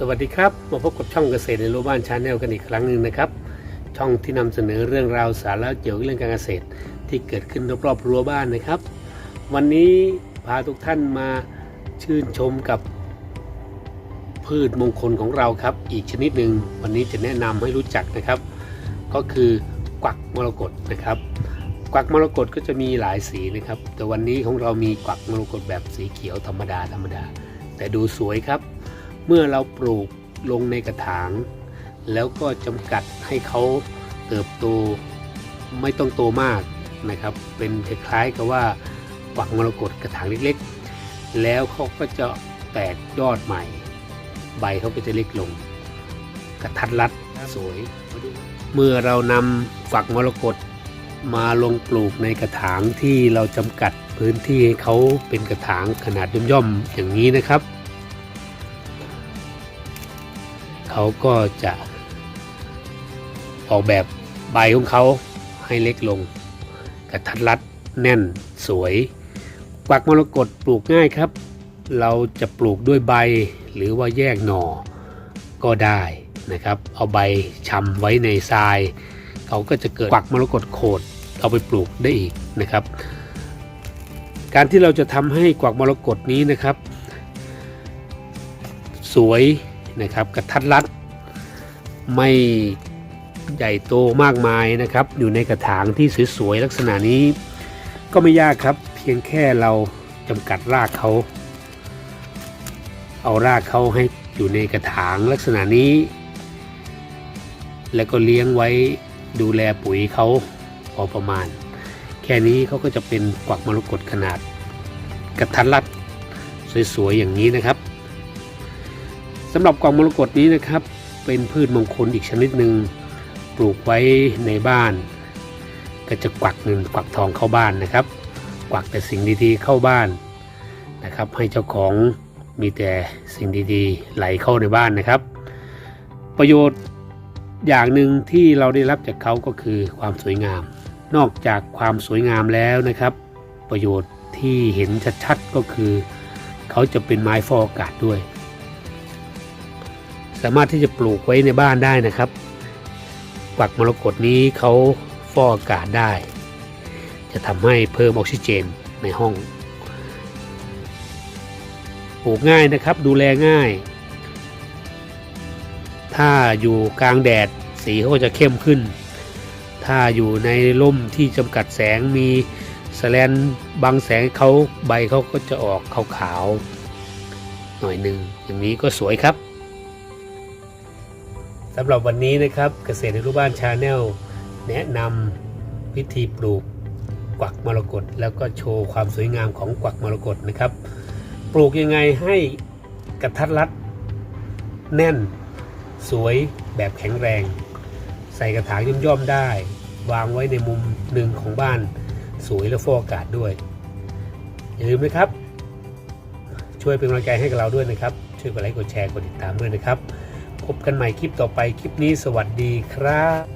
สวัสดีครับ มาพบกับช่องเกษตรในรั้วบ้านชาแนลกันอีกครั้งหนึ่งนะครับ ช่องที่นำเสนอเรื่องราวสาระเกี่ยวกับเรื่องการเกษตร ที่เกิดขึ้นรอบๆรั้วบ้านนะครับ วันนี้พาทุกท่านมาชื่นชมกับ พืชมงคลของเราครับ อีกชนิดหนึ่งวันนี้จะแนะนำให้รู้จักนะครับ ก็คือกวักมรกตนะครับ กวักมรกตก็จะมีหลายสีนะครับ แต่วันนี้ของเรามีกวักมรกตแบบสีเขียวธรรมดาธรรมดา แต่ดูสวยครับ เมื่อเราปลูกลงในกระถาง แล้วก็จำกัดให้เขาเติบโตไม่ต้องโตมากนะครับ เป็นคล้ายๆกับว่าปักมรกตกระถางเล็กๆ แล้วเขาก็จะแตกยอดใหม่ ใบเขาก็จะเล็กลง กระทัดรัดสวย เมื่อเรานำฝักมรกตมาลงปลูกในกระถางที่เราจำกัดพื้นที่ให้เขาเป็นกระถางขนาดย่อมๆอย่างนี้นะครับ เขาก็จะออกแบบใบของเขาให้เล็กลงกระทัดรัดแน่นสวย กวักมรกตปลูกง่ายครับ เราจะปลูกด้วยใบหรือว่าแยกหน่อก็ได้นะครับ เอาใบชำไว้ในทราย เขาก็จะเกิดกวักมรกตโขดเอาไปปลูกได้อีกนะครับ การที่เราจะทำให้กวักมรกตนี้นะครับ สวย นะครับกระทัดรัด ไม่ใหญ่โตมากมายนะครับ อยู่ในกระถางที่สวยๆลักษณะนี้ ก็ไม่ยากครับ เพียงแค่เราจำกัดรากเขา เอารากเขาให้อยู่ในกระถางลักษณะนี้ แล้วก็เลี้ยงไว้ดูแลปุ๋ยเขาพอประมาณ แค่นี้เขาก็จะเป็นกวักมรกตขนาดกระทัดรัดสวยๆอย่างนี้นะครับ สำหรับกวางมรกตนี้นะครับ เป็นพืชมงคลอีกชนิดหนึ่งปลูกไว้ในบ้าน ก็จะกวักเงินกวักทองเข้าบ้านนะครับ กวักแต่สิ่งดีๆเข้าบ้านนะครับ ให้เจ้าของมีแต่สิ่งดีๆ ไหลเข้าในบ้านนะครับ ประโยชน์อย่างหนึ่งที่เราได้รับจากเขาก็คือความสวยงาม นอกจากความสวยงามแล้วนะครับ ประโยชน์ที่เห็นชัดๆก็คือ เขาจะเป็นไม้ฟอกอากาศด้วย สามารถที่จะปลูกไว้ในบ้านได้นะครับกวักมรกตนี้เขาฟอกอากาศได้ จะทำให้เพิ่มออกซิเจนในห้อง ปลูกง่ายนะครับดูแลง่าย ถ้าอยู่กลางแดดสีเขาก็จะเข้มขึ้น ถ้าอยู่ในร่มที่จำกัดแสงมีสแลนบังแสงเขาใบเขาก็จะออกขาวๆหน่อยหนึ่งอย่างนี้ก็สวยครับ สำหรับวันนี้นะครับเกษตรในรูปบ้านชาแนลแนะนำวิธีปลูกกวักมรกตแล้วก็โชว์ความสวยงามของกวักมรกตนะครับ ปลูกยังไงให้กระทัดรัด แน่นสวยแบบแข็งแรง ใส่กระถางย่อมๆได้ วางไว้ในมุมหนึ่งของบ้านสวยและฟอกอากาศด้วย อย่าลืมนะครับ ช่วยเป็นกำลังใจให้กับเราด้วยนะครับ ช่วยกดไลค์กดแชร์กดติดตามด้วยนะครับ พบกันใหม่คลิปต่อไปคลิปนี้สวัสดีครับ